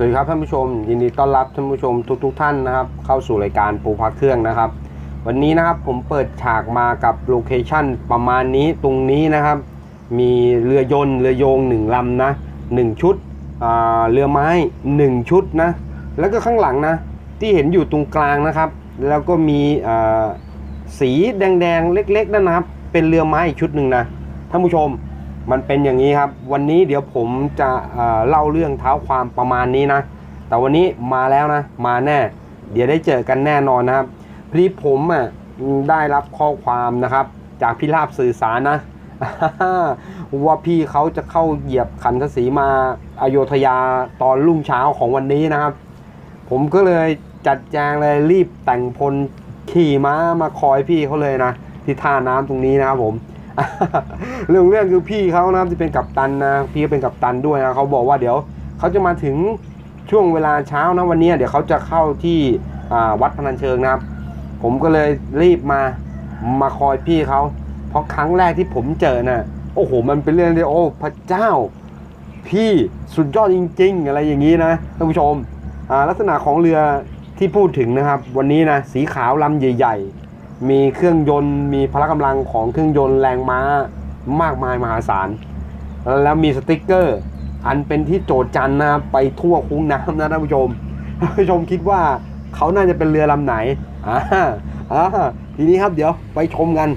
สวัสดีครับท่านผู้ชม ยินดีต้อนรับท่านผู้ชมทุกๆทท่านนะครับ เข้าสู่รายการปูพักเครื่องนะครับ วันนี้นะครับผมเปิดฉากมากับโลเคชั่นประมาณนี้ตรงนี้นะครับ มีเรือยนต์เรือโยงหนึ่งลำนะหนึ่งชุดอ่าเรือไม้หนึ่งชุดนะแล้วก็ข้างหลังนะที่เห็นอยู่ตรงกลางนะครับ แล้วก็มีอ่าสีแดงๆเล็กๆนั่นนะครับ เป็นเรือไม้อีกชุดหนึ่งนะท่านผู้ชม มันเป็นอย่างนี้ครับ วันนี้เดี๋ยวผมจะเเล่าเรื่องเท้าความประมาณนี้นะ แต่วันนี้มาแล้วนะ มาแน่ เดี๋ยวได้เจอกันแน่นอนนะครับพอดีผมอะได้รับข้อความนะครับ จากพี่ลาบสื่อสารนะว่าพี่เขาจะเข้าเหยียบขันทศีมาอโยธยาตอนรุ่งเช้าของวันนี้นะครับ ผมก็เลยจัดแจงเลยรีบแต่งพลขี่ม้ามาคอยพี่เขาเลยนะ ที่ท่าน้ำตรงนี้นะครับผม เรื่องเรื่องคือพี่เขานะครับที่เป็นกัปตันนะพี่ก็เป็นกัปตันด้วยนะเขาบอกว่าเดี๋ยวเขาจะมาถึงช่วงเวลาเช้านะวันนี้เดี๋ยวเขาจะเข้าที่วัดพนัญเชิงนะครับ ผมก็เลยรีบมามาคอยพี่เขาเพราะครั้งแรกที่ผมเจอน่ะโอ้โห มันเป็นเรื่องที่โอ้พระเจ้า พี่สุดยอดจริง ๆ อะไรอย่างนี้นะท่านผู้ชมลักษณะของเรือที่พูดถึงนะครับ วันนี้นะสีขาวลำใหญ่ ๆ มีเครื่องยนต์ มีพละกำลังของเครื่องยนต์แรงม้ามากมายมหาศาล แล้วมีสติกเกอร์ อันเป็นที่โจทย์จันนะไปทั่วคุ้งน้ำนะท่านผู้ชมท่านผู้ชมคิดว่าเขาน่าจะเป็นเรือลำไหนอ่าอ่าทีนี้ครับเดี๋ยวไปชมกัน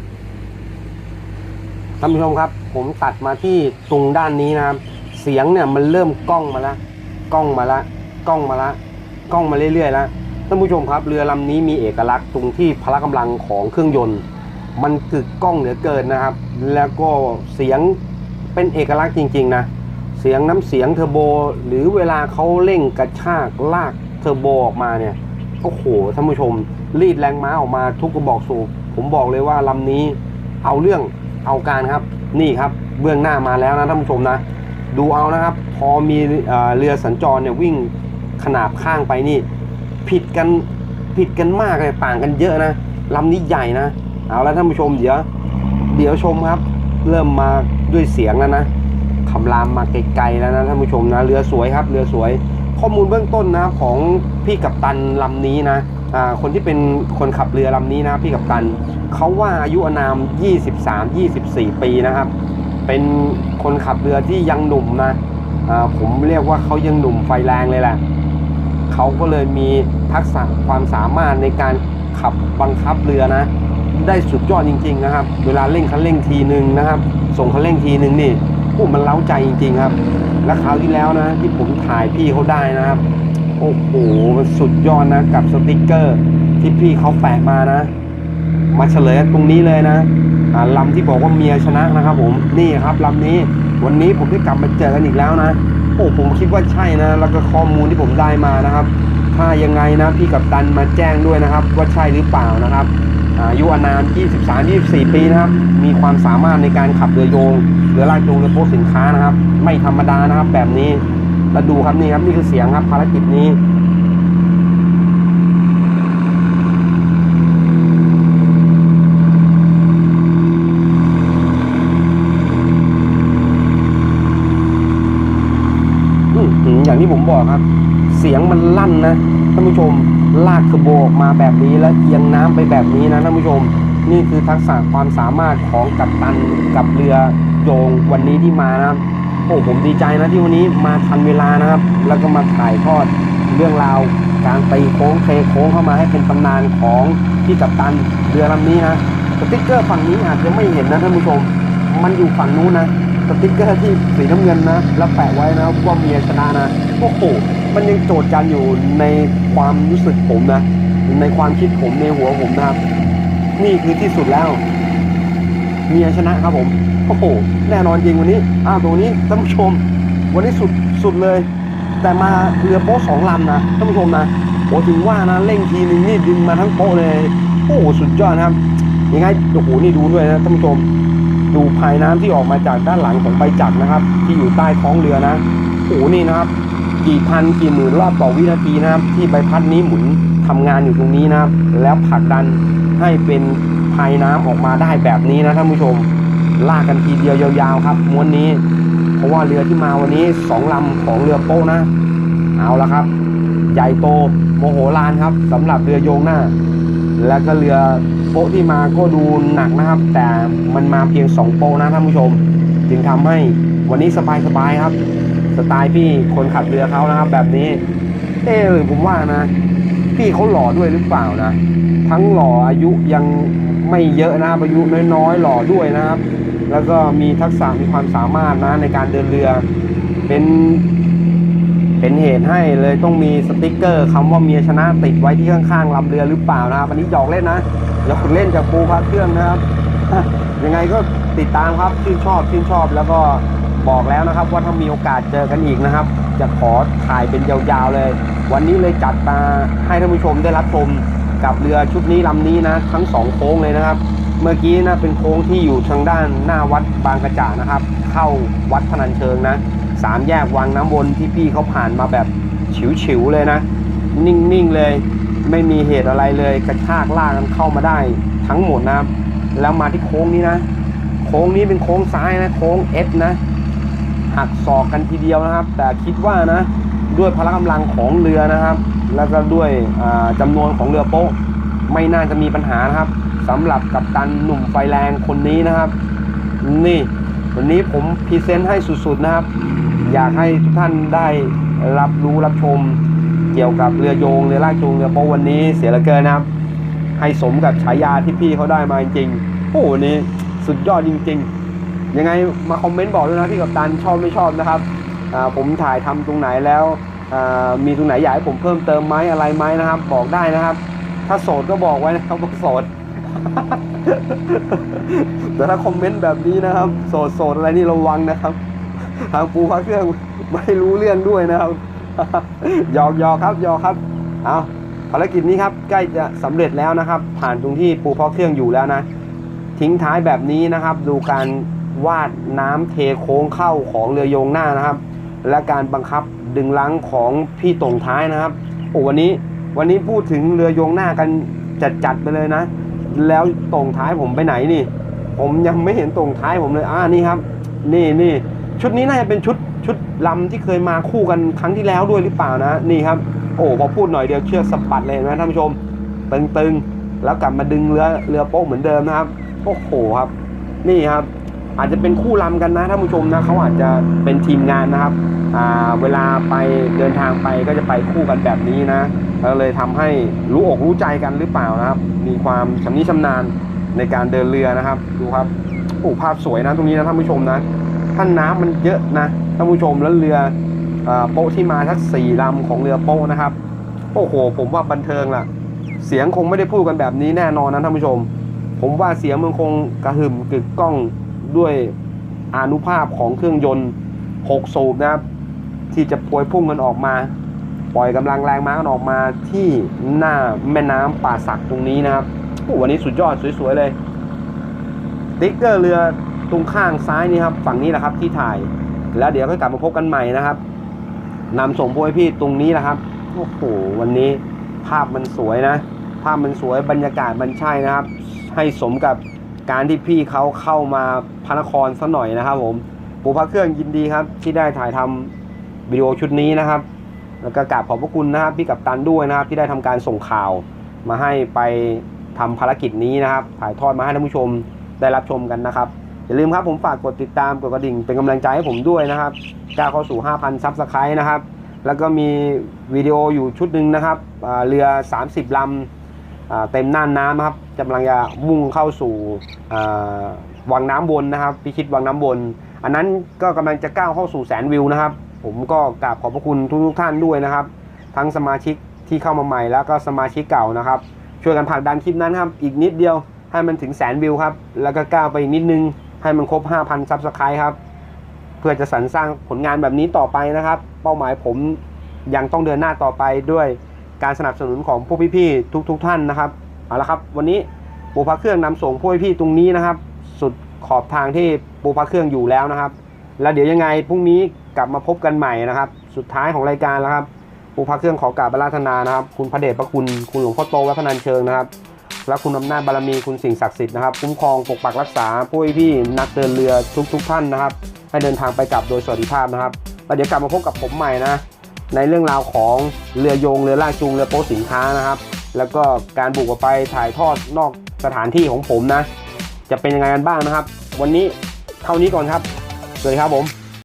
ท่านผู้ชมครับ ผมตัดมาที่ตรงด้านนี้นะครับ เสียงเนี่ยมันเริ่มกล้องมาล้วกล้องมาล้วกล้องมาล้วกล้องมาเรื่อยๆแล้ว ท่านผู้ชมครับเรือลำนี้มีเอกลักษณ์ตรงที่พละกำลังของเครื่องยนต์ มันกึกก้องเหลือเกินนะครับ แล้วก็เสียงเป็นเอกลักษณ์จริงๆนะเสียงน้ำเสียงเทอร์โบ หรือเวลาเขาเร่งกระชากลากเทอร์โบออกมาเนี่ยโอ้โหท่านผู้ชม รีดแรงม้าออกมาทุกกระบอกสูบผมบอกเลยว่าลำนี้เอาเรื่องเอาการครับ นี่ครับเบื้องหน้ามาแล้วนะท่านผู้ชมนะ ดูเอานะครับ พอมีเอเรือสัญจรเนี่ยวิ่งขนาบข้างไปนี่ ผิดกันผิดกันมากเลยต่างกันเยอะนะลำนี้ใหญ่นะ เอาแล้วท่านผู้ชมเดี๋ยว เดี๋ยวชมครับ เริ่มมาด้วยเสียงแล้วนะคำรามมาไกลๆแล้วนะท่านผู้ชมนะเรือสวยครับ เรือสวย ข้อมูลเบื้องต้นนะของพี่กัปตันลำนี้นะอ่าคนที่เป็นคนขับเรือลำนี้นะพี่กัปตันเขาว่าอายุอานาม 23-24 ปีนะครับ เป็นคนขับเรือที่ยังหนุ่มนะอ่าผมเรียกว่าเขายังหนุ่มไฟแรงเลยแหละ เขาก็เลยมีทักษะความสามารถในการขับบังคับเรือนะ ได้สุดยอดจริง ๆ นะครับ เวลาเร่งคันเร่งทีหนึ่งนะครับ ส่งคันเร่งทีหนึ่งนี่โอ้มันเล้าใจจริง ๆ ครับ และคราวที่แล้วนะ ที่ผมถ่ายพี่เขาได้นะครับ โอ้โหมันสุดยอดนะกับสติกเกอร์ที่พี่เขาแปะมานะ มาเฉลยตรงนี้เลยนะลำที่บอกว่าเมียชนะนะครับ ผมนี่ครับลำนี้วันนี้ผมได้กลับมาเจอกันอีกแล้วนะ โอ้ผมคิดว่าใช่นะ แล้วก็ข้อมูลที่ผมได้มานะครับ ถ้ายังไงนะพี่กับตันมาแจ้งด้วยนะครับ ว่าใช่หรือเปล่านะครับอายุอานาม 23-24 ปีนะครับ มีความสามารถในการขับเรือโยง เรือลากจูงเรือโป๊สินค้านะครับ ไม่ธรรมดานะครับแบบนี้ แล้วดูครับนี่ครับนี่คือเสียงครับภารกิจนี้ อย่างที่ผมบอกครับ เสียงมันลั่นนะท่านผู้ชมลากเทอร์โบออกมาแบบนี้แล้วเอียงน้ำไปแบบนี้นะท่านผู้ชม นี่คือทักษะความสามารถของกัปตันกับเรือโยงวันนี้ที่มานะครับโอ้ผมดีใจนะที่วันนี้มาทันเวลานะครับ แล้วก็มาถ่ายทอดเรื่องราวการตีโค้งเทโค้งเข้ามาให้เป็นตำนานของพี่กัปตันเรือลำนี้นะสติ๊กเกอร์ฝั่งนี้อาจจะไม่เห็นนะท่านผู้ชม มันอยู่ฝั่งนู้นนะ สติ๊กเกอร์ที่สีน้ำเงินนะ แล้วแปะไว้นะว่าเมียชนะนะโอ้โหมันยังโจทย์จันอยู่ในความรู้สึกผมนะ ในความคิดผมในหัวผมนะครับ นี่คือที่สุดแล้ว เมียชนะครับผมโอ้โหแน่นอนจริงวันนี้อ้าวตัวนี้ท่านผู้ชม วันนี้สุดสุดเลย แต่มาเรือโป๊ะสองลำนะท่านผู้ชมนะโอ้ถึงว่านะเร่งทีนึงนี่ดึงมาทั้งโป๊ะเลยโอ้โหสุดยอดนะครับยังไงโอ้โหนี่ดูด้วยนะท่านผู้ชม ดูภายน้ำที่ออกมาจากด้านหลังของใบจักรนะครับ ที่อยู่ใต้ท้องเรือนะโอ้โหนี่นะครับ กี่พันกี่หมื่นรอบต่อวินาทีนะครับ ที่ใบพัดนี้หมุนทำงานอยู่ตรงนี้นะครับ แล้วผลักดันให้เป็นภายน้ำออกมาได้แบบนี้นะท่านผู้ชม ลากกันทีเดียวยาวๆครับม้วนนี้ เพราะว่าเรือที่มาวันนี้สองลำของเรือโป๊นะ เอาละครับ ใหญ่โตโมโหลานครับสำหรับเรือโยงหน้า แล้วก็เรือ โป๊ะที่มาก็ดูหนักนะครับ แต่มันมาเพียง 2 โป๊ะนะท่านผู้ชม จึงทำให้วันนี้สบายๆครับ สไตล์พี่คนขับเรือเขานะครับ แบบนี้ เออหรือผมว่านะ พี่เขาหล่อด้วยหรือเปล่านะ ทั้งหล่ออายุยังไม่เยอะนะอายุน้อยๆหล่อด้วยนะครับ แล้วก็มีทักษะมีความสามารถนะในการเดินเรือ เป็น เป็นเหตุให้เลยต้องมีสติกเกอร์คำว่าเมียชนะติดไว้ที่ข้างๆลำเรือหรือเปล่านะครับอันนี้หยอกเล่นนะหยอกเล่นจากปูพระเครื่องนะครับ ยังไงก็ติดตามครับชื่นชอบชื่นชอบแล้วก็บอกแล้วนะครับ ว่าถ้ามีโอกาสเจอกันอีกนะครับ จะขอถ่ายเป็นยาวๆเลย วันนี้เลยจัดมาให้ท่านผู้ชมได้รับชมกับเรือชุดนี้ลำนี้นะ ทั้งสองโค้งเลยนะครับ เมื่อกี้นะเป็นโค้งที่อยู่ทางด้านหน้าวัดบางกระจ่านะครับ เข้าวัดพนัญเชิงนะ สามแยกวังน้ำวนที่พี่เขาผ่านมาแบบฉิวๆเลยนะ นิ่งๆเลย ไม่มีเหตุอะไรเลยกระชากลากกันเข้ามาได้ ทั้งหมดนะครับแล้วมาที่โค้งนี้นะ โค้งนี้เป็นโค้งซ้ายนะ โค้ง F นะหักศอกกันทีเดียวนะครับ แต่คิดว่านะ ด้วยพละกำลังของเรือนะครับ แล้วก็ด้วยอ่าจำนวนของเรือโป๊ะ ไม่น่าจะมีปัญหานะครับสำหรับกัปตันหนุ่มไฟแรงคนนี้นะครับ นี่ วันนี้ผมพรีเซนต์ให้สุดๆนะครับ อยากให้ทุกท่านได้รับรู้รับชม เกี่ยวกับเรือโยงเรือลากจูงเรือโป๊ะวันนี้เสียเหลือเกินนะครับ ให้สมกับฉายาที่พี่เขาได้มาจริงๆโอ้โหวันนี้สุดยอดจริง ๆ ยังไงมาคอมเมนต์บอกด้วยนะพี่กับตันชอบไม่ชอบนะครับอ่าผมถ่ายทำตรงไหนแล้วอ่ามีตรงไหนอยากให้ผมเพิ่มเติมไหมอะไรไหมนะครับ บอกได้นะครับ ถ้าโสดก็บอกไว้นะครับว่าโสดแต่ถ้าคอมเมนต์แบบนี้นะครับ โสดโสดอะไรนี่ระวังนะครับ ทางปูพระเครื่องไม่รู้เรื่องด้วยนะครับหยอกหยอกครับหยอกครับเอาภารกิจนี้ครับใกล้จะสำเร็จแล้วนะครับ ผ่านตรงที่ปูพระเครื่องอยู่แล้วนะ ทิ้งท้ายแบบนี้นะครับ ดูการวาดน้ำเทโค้งเข้าของเรือโยงหน้านะครับ และการบังคับดึงลังของพี่ตรงท้ายนะครับโอ้วันนี้วันนี้พูดถึงเรือโยงหน้ากันจัดๆไปเลยนะ แล้วตรงท้ายผมไปไหนนี่ ผมยังไม่เห็นตรงท้ายผมเลยอ่านี่ครับ นี่นี่ ชุดนี้น่าจะเป็นชุดชุดลำที่เคยมาคู่กันครั้งที่แล้วด้วยหรือเปล่านะนี่ครับ โอ้พอพูดหน่อยเดียวเชือกสะบัดเลยนไหมท่านผู้ชม ตึงๆ แล้วกลับมาดึงเรือเรือโป๊ะเหมือนเดิมนะครับโอ้โหครับ นี่ครับ อาจจะเป็นคู่ลำกันนะท่านผู้ชมนะเขาอาจจะเป็นทีมงานนะครับอ่าเวลาไปเดินทางไปก็จะไปคู่กันแบบนี้นะก็เลยทำให้รู้อกรู้ใจกันหรือเปล่านะครับ มีความชำนิชำนาญในการเดินเรือนะครับ ดูครับโอ้ภาพสวยนะตรงนี้นะท่านผู้ชมนะานน้ำมันเยอะนะท่านผู้ชมแล้วเรืออโป๊ะที่มาทั้งสี่ลำของเรือโป๊ะนะครับโอ้โห ผมว่าบันเทิงล่ะ เสียงคงไม่ได้พูดกันแบบนี้แน่นอนนะท่านผู้ชม ผมว่าเสียงมันคงกระหึ่มกึกก้องด้วยอนุภาพของเครื่องยนต์6สูบนะครับ ที่จะพวยพุ่งกันออกมา ปล่อยกำลังแรงม้ากันออกมาที่หน้าแม่น้ำป่าสักตรงนี้นะครับโอ้วันนี้สุดยอดสวยๆเลยติ๊กเกอร์เรือ ตรงข้างซ้ายนี่ครับ ฝั่งนี้แหละครับที่ถ่าย แล้วเดี๋ยวก็กลับมาพบกันใหม่นะครับนำส่งพวกให้พี่ตรงนี้แหละครับโอ้โหวันนี้ภาพมันสวยนะ ภาพมันสวยบรรยากาศมันใช่นะครับ ให้สมกับการที่พี่เขาเข้ามาพระนครสักหน่อยนะครับ ผมปูพระเครื่องยินดีครับ ที่ได้ถ่ายทำวิดีโอชุดนี้นะครับ แล้วก็กราบขอบพระคุณนะครับพี่กับตันด้วยนะครับ ที่ได้ทำการส่งข่าวมาให้ไปทำภารกิจนี้นะครับ ถ่ายทอดมาให้ท่านผู้ชมได้รับชมกันนะครับ อย่าลืมครับผมฝากกดติดตามกดกระดิ่งเป็นกำลังใจให้ผมด้วยนะครับก้าวเข้าสู่ 5,000ซับสไครต์นะครับ แล้วก็มีวิดีโออยู่ชุดหนึ่งนะครับเรือ 30ลำอ่าเต็มน่านน้ำนะครับกำลังจะมุ่งเข้าสู่วังน้ำวนนะครับ พิชิตวังน้ำวน อันนั้นก็กำลังจะก้าวเข้าสู่แสนวิวนะครับ ผมก็กราบขอบพระคุณทุกๆท่านด้วยนะครับ ทั้งสมาชิกที่เข้ามาใหม่แล้วก็สมาชิกเก่านะครับ ช่วยกันผลักดันคลิปนั้นครับ อีกนิดเดียวให้มันถึงแสนวิวครับ แล้วก็ก้าวไปอีกนิดนึง ให้มันครบ 5,000ซับสไครต์ครับ เพื่อจะสรรสร้างผลงานแบบนี้ต่อไปนะครับ เป้าหมายผมยังต้องเดินหน้าต่อไปด้วยการสนับสนุนของพวกพี่ๆทุกๆทท่านนะครับเอาละครับ วันนี้ปูพระเครื่องนำส่งพวกพี่ๆตรงนี้นะครับ สุดขอบทางที่ปูพระเครื่องอยู่แล้วนะครับ แล้วเดี๋ยวยังไงพรุ่งนี้กลับมาพบกันใหม่นะครับ สุดท้ายของรายการแล้วครับปูพระเครื่องขอกราบอาราธนานะครับ คุณพระเดชพระคุณคุณหลวงพ่อโตวัฒนันเชิงนะครับ และคุณอำนาจบารมีคุณสิ่งศักดิ์สิทธิ์นะครับคุ้มครองปกปักรักษาพวกพี่นักเดินเรือทุกๆท่านนะครับให้เดินทางไปกลับโดยสวัสดิภาพนะครับแล้วเดี๋ยวกลับมาพบกับผมใหม่นะในเรื่องราวของเรือโยงเรือลากจูงเรือโป๊สินค้านะครับ แล้วก็การบุกไปถ่ายทอดนอกสถานที่ของผมนะ จะเป็นยังไงกันบ้างนะครับ วันนี้เท่านี้ก่อนครับสวัสดีครับผม